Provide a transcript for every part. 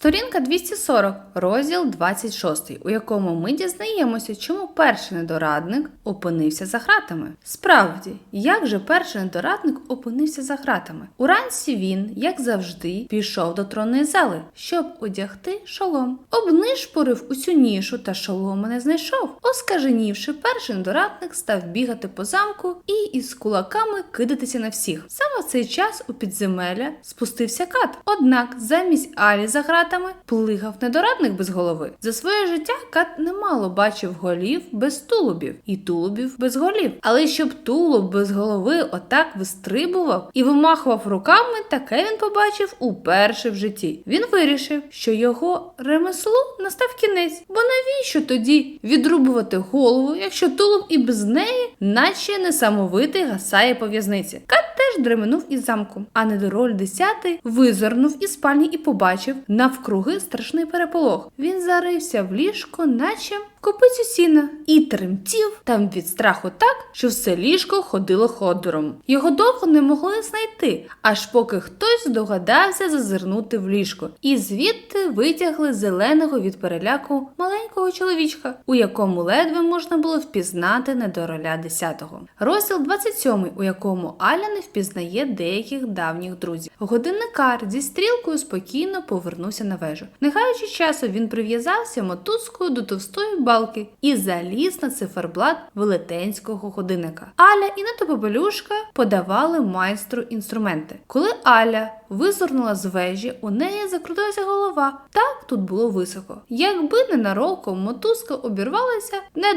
Сторінка 240, розділ 26, у якому ми дізнаємося, чому перший недорадник опинився за гратами. Справді, як же перший недорадник опинився за гратами? Уранці він, як завжди, пішов до тронної зали, щоб одягти шолом. Обнишпорив усю нішу та шолома не знайшов. Оскаженівши, перший недорадник став бігати по замку і із кулаками кидатися на всіх. Саме в цей час у підземелля спустився кат. Однак замість Алі за гратами плигав недорадник без голови. За своє життя кат немало бачив голів без тулубів і тулубів без голів. Але щоб тулуб без голови отак вистрибував і вимахував руками, таке він побачив уперше в житті. Він вирішив, що його ремеслу настав кінець. Бо навіщо тоді відрубувати голову, якщо тулуб і без неї, наче несамовитий гасає по в'язниці? Кат теж дременув із замку, а недороль десятий визирнув із спальні і побачив навкруги страшний переполох. Він зарився в ліжко, наче копицю сіна, і тремтів там від страху так, що все ліжко ходило ходором. Його довго не могли знайти, аж поки хтось здогадався зазирнути в ліжко, і звідти витягли зеленого від переляку маленького чоловічка, у якому ледве можна було впізнати недороля десятого. Розділ 27, у якому Аля не впізнає деяких давніх друзів. Годинникар зі стрілкою спокійно повернувся на вежу. Не гаючи часу, він прив'язався мотузкою до товстої балки і заліз на циферблат велетенського годинника. Аля і Нато Бабелюшка подавали майстру інструменти. Коли Аля визирнула з вежі, у неї закрутилася голова. Так тут було високо. Якби ненароком мотузка обірвалася, не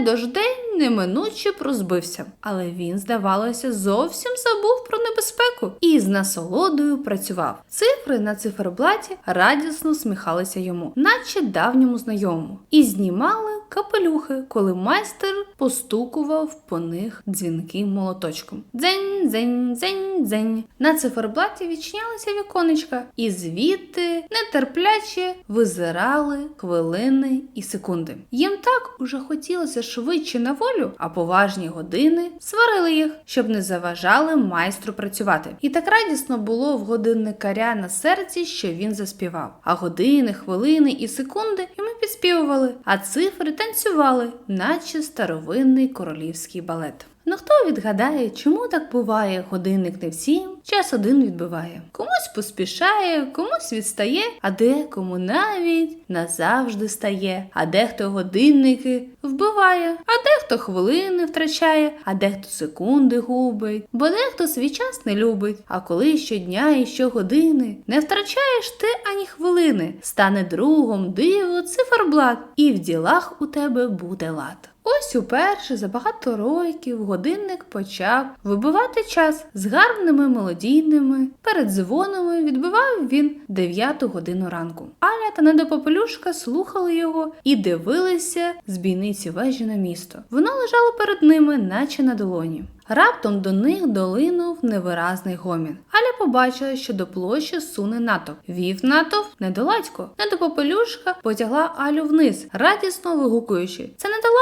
неминуче прозбився. Але він, здавалося, зовсім забув про небезпеку і з насолодою працював. Цифри на циферблаті радісно усміхалися йому, наче давньому знайомому, і знімали капелюхи, коли майстер постукував по них дзвінким молоточком. Дзень, дзень, дзень, дзень. На циферблаті відчинялися віконечка, і звідти нетерпляче визирали хвилини і секунди. Їм так уже хотілося швидше на волю, а поважні години сварили їх, щоб не заважали майстру працювати. І так радісно було в годинникаря на серці, що він заспівав. А години, хвилини і секунди йому підспівували, а цифри танцювали, наче старовинний королівський балет. Ну хто відгадає, чому так буває? Годинник не всім, час один відбиває. Комусь поспішає, комусь відстає, а декому навіть назавжди стає. А дехто годинники вбиває, а дехто хвилини втрачає, а дехто секунди губить, бо дехто свій час не любить. А коли щодня і щогодини не втрачаєш ти ані хвилини, стане другом диво циферблат, і в ділах у тебе буде лад. Ось уперше за багато років годинник почав вибивати час з гарними мелодійними передзвонами відбивав він дев'яту годину ранку. Аля та недопопелюшка слухали його і дивилися з бійниці вежі на місто. Воно лежало перед ними, наче на долоні. Раптом до них долинув невиразний гомін. Аля побачила, що до площі суне натовп. Вів натовп недоладько. Недопопелюшка потягла Алю вниз, радісно вигукуючи: Це недоладько,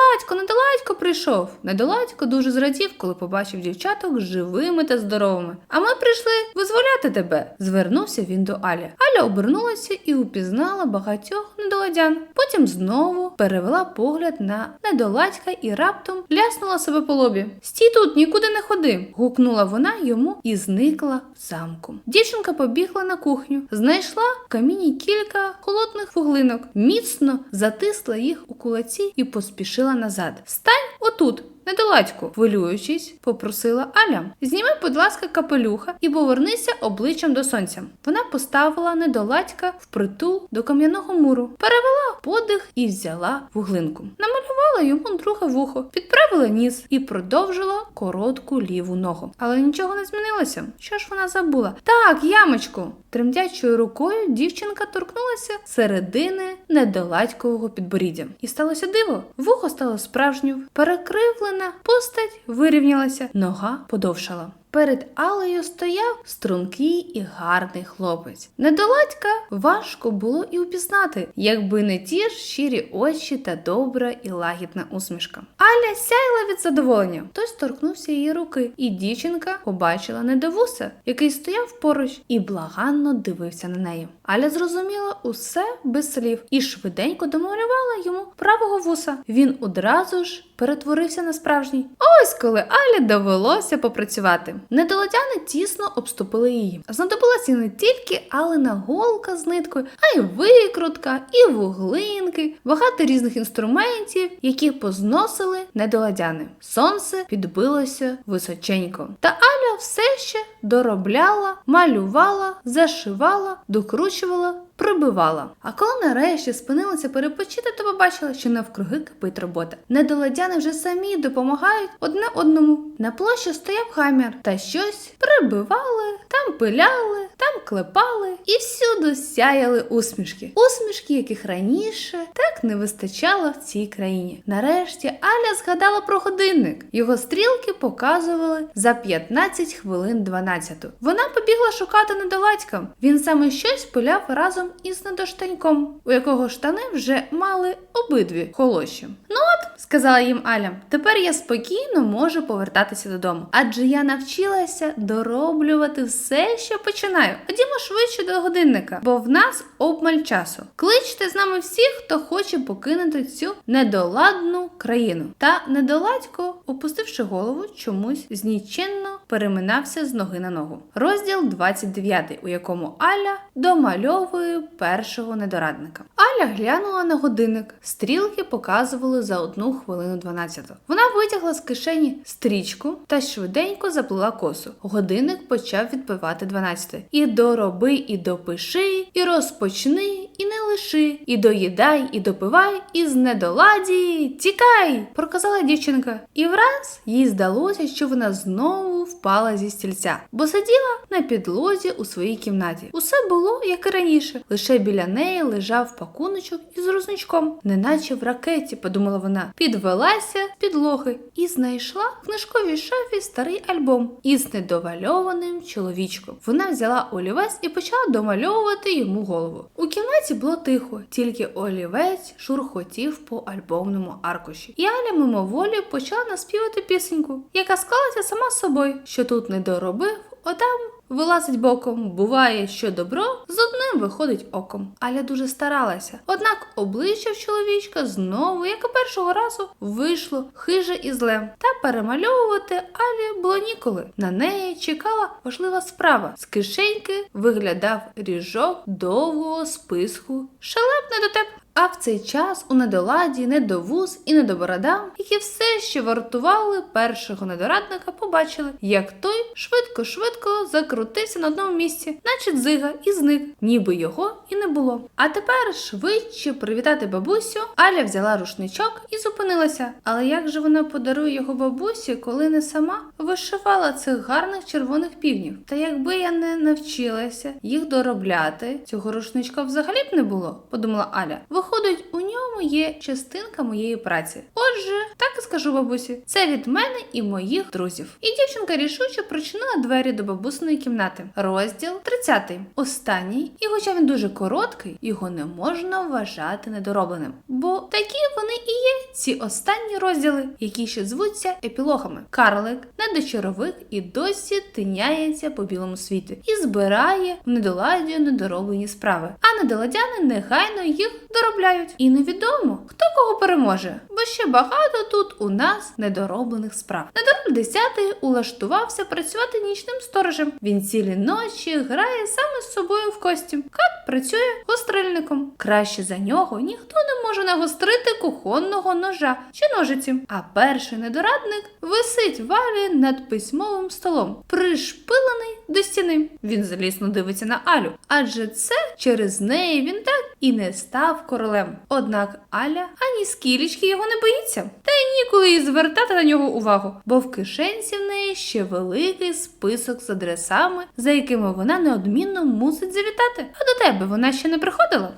недоладько прийшов. Недоладько дуже зрадів, коли побачив дівчаток живими та здоровими. А ми прийшли визволяти тебе. Звернувся він до Алі. Аля обернулася і упізнала багатьох недоладян. Потім знову перевела погляд на недоладька і раптом ляснула себе по лобі. Стій тут, нікуди не ходи. гукнула вона йому і зникла замку. Дівчинка побігла на кухню, знайшла в каміні кілька холодних вуглинок, міцно затисла їх у кулаці і поспішила назад. Ben отут. Недоладьку, хвилюючись, попросила Аля. Зніми, будь ласка, капелюха і повернися обличчям до сонця. Вона поставила недоладька впритул до кам'яного муру, перевела подих і взяла вуглинку. Намалювала йому друге вухо, підправила ніс і продовжила коротку ліву ногу. Але нічого не змінилося. Що ж вона забула? Так, ямочку. Тремтячою рукою дівчинка торкнулася середини недоладькового підборіддя. І сталося диво. Вухо стало справжнім, перекривлене Постать вирівнялася, нога подовшала. Перед Алею стояв стрункий і гарний хлопець. Недоладька важко було і упізнати, якби не ті ж щирі очі та добра і лагідна усмішка. Аля сяяла від задоволення. Хтось торкнувся її руки, і дівчинка побачила недовуса, який стояв поруч і благанно дивився на неї. Аля зрозуміла усе без слів і швиденько домалювала йому правого вуса. Він одразу ж перетворився на справжній. Ось коли Алі довелося попрацювати. Недолодяни тісно обступили її. Знадобилася не тільки Алина голка з ниткою, а й викрутка, і вуглинки, багато різних інструментів, які позносили недоладяни. Сонце підбилося височенько. Та Аля все ще доробляла, малювала, зашивала, докручувала. Прибивала. А коли нарешті спинилася перепочити, то побачила, що навкруги кипить робота. Недоладяни вже самі допомагають одне одному. На площі стояв гамір та щось прибивали, там пиляли, там клепали і всюди сяяли усмішки. Усмішки, яких раніше так не вистачало в цій країні. Нарешті Аля згадала про годинник. Його стрілки показували за 15 хвилин 12. Вона побігла шукати недоладька. Він саме щось пиляв разом із недоштаньком, у якого штани вже мали обидві холоші. Ну от, сказала їм Аля, тепер я спокійно можу повертатися додому, адже я навчилася дороблювати все, що починаю. Ходімо швидше до годинника, бо в нас обмаль часу. Кличте з нами всіх, хто хоче покинути цю недоладну країну. Та недоладько, опустивши голову, чомусь зніченно переминався з ноги на ногу. Розділ 29, у якому Аля домальовує першого недорадника. Аля глянула на годинник. Стрілки показували за одну хвилину 12. Вона витягла з кишені стрічку та швиденько заплела косу. Годинник почав відбивати 12. І дороби, і допиши, і розпочни, і не лиши, і доїдай, і допивай, і з недоладі. Тікай! проказала дівчинка. І враз їй здалося, що вона знову впала зі стільця, бо сиділа на підлозі у своїй кімнаті. Усе було як і раніше, лише біля неї лежав пакуночок із русничком, неначе в ракеті, подумала вона. Підвелася з підлоги і знайшла в книжковій шафі старий альбом із недовальованим чоловічком. Вона взяла олівець і почала домальовувати йому голову. У кімнаті було тихо, тільки олівець шурхотів по альбомному аркуші. І Аля мимоволі почала наспівати пісеньку, яка склалася сама собою, що тут не доробив, отам вилазить боком. Буває, що добро з одним виходить оком. Аля дуже старалася. Однак обличчя в чоловічка знову, як і першого разу, вийшло хиже і зле. Та перемальовувати Алі було ніколи. На неї чекала важлива справа. З кишеньки виглядав ріжок довгого списку. Шалепне дотеп. А в цей час у недоладі, недовуз і недоборода, які все ще вартували першого недорадника, побачили, як той швидко-швидко закрутився на одному місці, наче дзига, і зник, ніби його і не було. А тепер швидше привітати бабусю, Аля взяла рушничок і зупинилася. Але як же вона подарує його бабусі, коли не сама вишивала цих гарних червоних півнів? Та якби я не навчилася їх доробляти, цього рушничка взагалі б не було, подумала Аля. Виходить, у ньому є частинка моєї праці. Отже, так і скажу бабусі, це від мене і моїх друзів. І дівчинка рішуче причинила двері до бабусиної кімнати. Розділ 30. Останній, і хоча він дуже короткий, його не можна вважати недоробленим. Бо такі вони і є ці останні розділи, які ще звуться епілогами. Карлик, недочаровик і досі тиняється по білому світі і збирає в недоладі недороблені справи. А недоладяни негайно їх доробляють. І невідомо, хто кого переможе, бо ще багато тут у нас недороблених справ. Недороб 10 улаштувався працювати нічним сторожем. Він цілі ночі грає саме з собою в кості. Кат працює гострильником. Краще за нього ніхто не може нагострити кухонного ножа чи ножиці. А перший недорадник висить валі над письмовим столом, пришпилений до стіни. Він злісно дивиться на Алю, адже це через неї він так і не став королем. Однак Аля ані скілічки його не боїться, та й ніколи і звертати на нього увагу, бо в кишенці в неї ще великий список з адресами, за якими вона неодмінно мусить завітати. А до тебе вона ще не приходила?